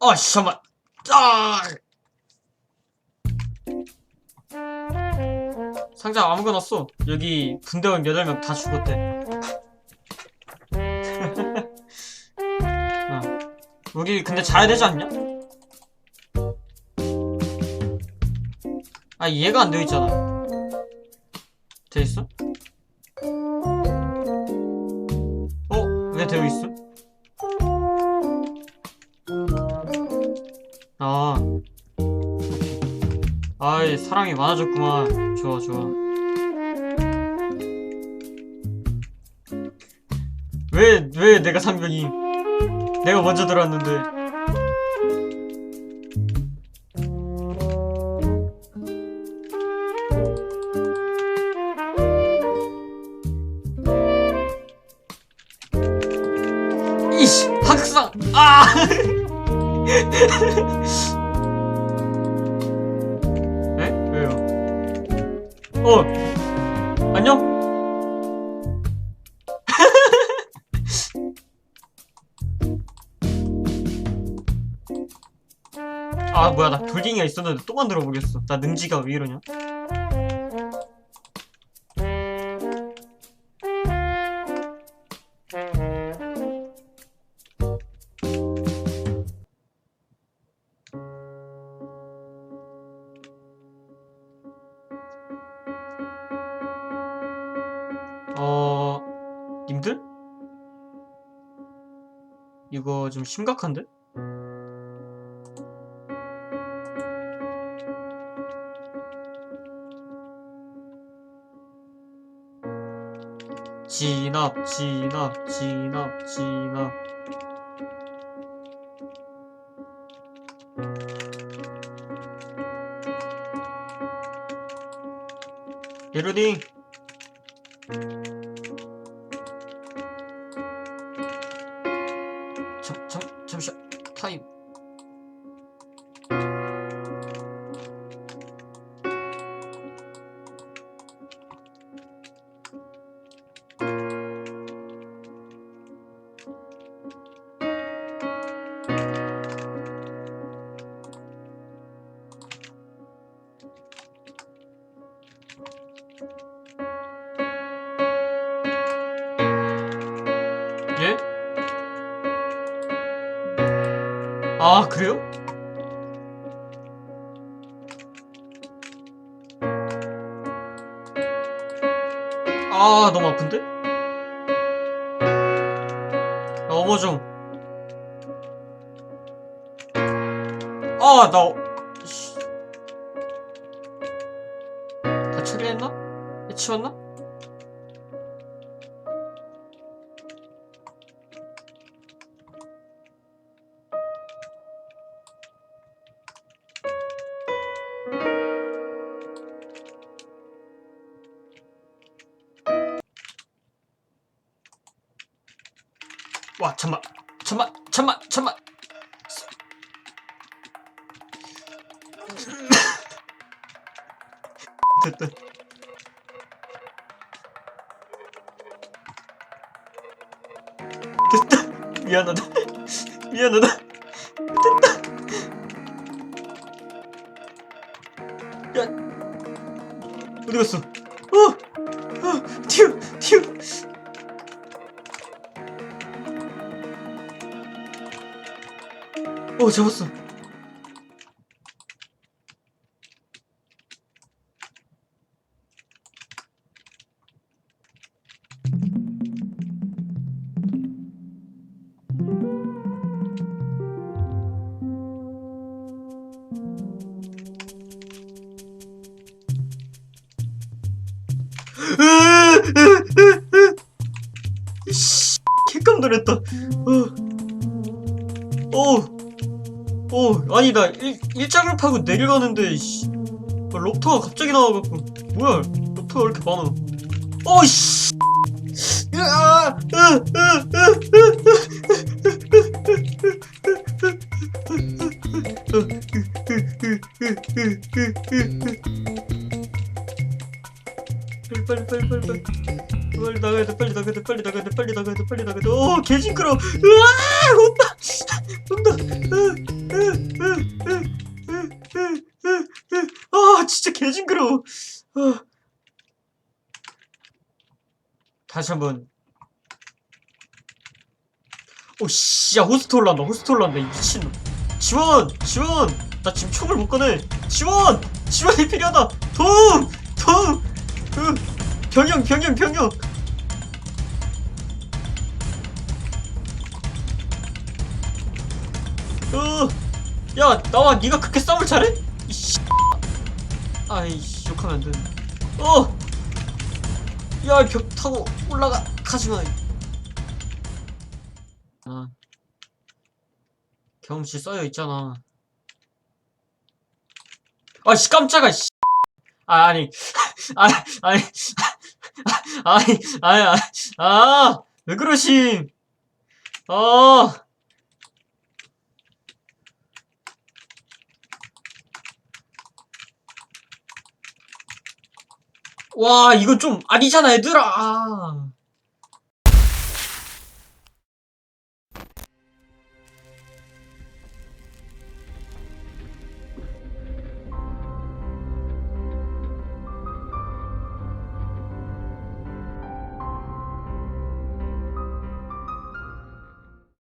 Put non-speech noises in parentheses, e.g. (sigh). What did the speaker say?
아, 씨, 잠깐만. 아! 상자 아무거나 써. 여기 군대원 8명 다 죽었대. (laughs) 어. 우리 근데 자야 되지 않냐? 아, 이해가 안 되어 있잖아. 돼 있어? 어? 왜 되어 있어? 아. 아이, 사랑이 많아졌구만. 좋아, 좋아. 왜, 왜 내가 상병이? 내가 먼저 들어왔는데. 이씨, 학상! 아! (laughs) 에? 왜요? 어! 안녕? (laughs) 아 뭐야 나 돌갱이가 있었는데 또 만들어 보겠어 나 능지가 왜 이러냐 이거 좀 심각한데? 진압, 진압, 진압, 진압. 예루딩. 잠 아, 그래요? 아, 너무 아픈데? 나 어머 좀. 아, 나, 어- 씨. 다 처리했나? 해치웠나? 와, 잠만, 잠만, 잠만, 잠만. 됐다. 됐다. 미안하다. 미안하다. 됐다. 야, 어디 갔어? 어, 어, 튀어, 튀어. 어, 잡았어. 씨, 개깜놀했다. 어. 어. 어, 아니 나 일, 일자를 파고 내려가는데 씨, 어, 럽터가 갑자기 나와갖고 뭐야? 럽터가 왜 이렇게 많아? 어이씨. 으아, 빨리 빨리 빨리 빨리 빨리 나가야 돼 빨리 나가야 돼 빨리 나가야 돼 빨리 나가야 돼 빨리 나가야 돼오 개징그러 으아! 온다! 온다. 으. 아, 진짜 개징그러워. 아. 다시 한번. 오, 씨, 야, 호스트 올라온다, 호스트 이 미친놈. 지원! 지원! 나 지금 총을 못 꺼내. 지원! 지원이 필요하다! 도움! 도움! 으, 병영, 병영, 병영! 야, 나와, 네가 그렇게 싸움을 잘해? 이씨. 아이씨, 욕하면 안 되는데. 어! 야, 벽 타고 올라가, 가지마. 아. 경험치 써여 있잖아. 아씨 깜짝아 씨. 아 아니 (laughs) 아 (laughs) 아니 아니 아니 아왜 그러심? 아 와, 이거 좀 아니잖아, 얘들아. 아.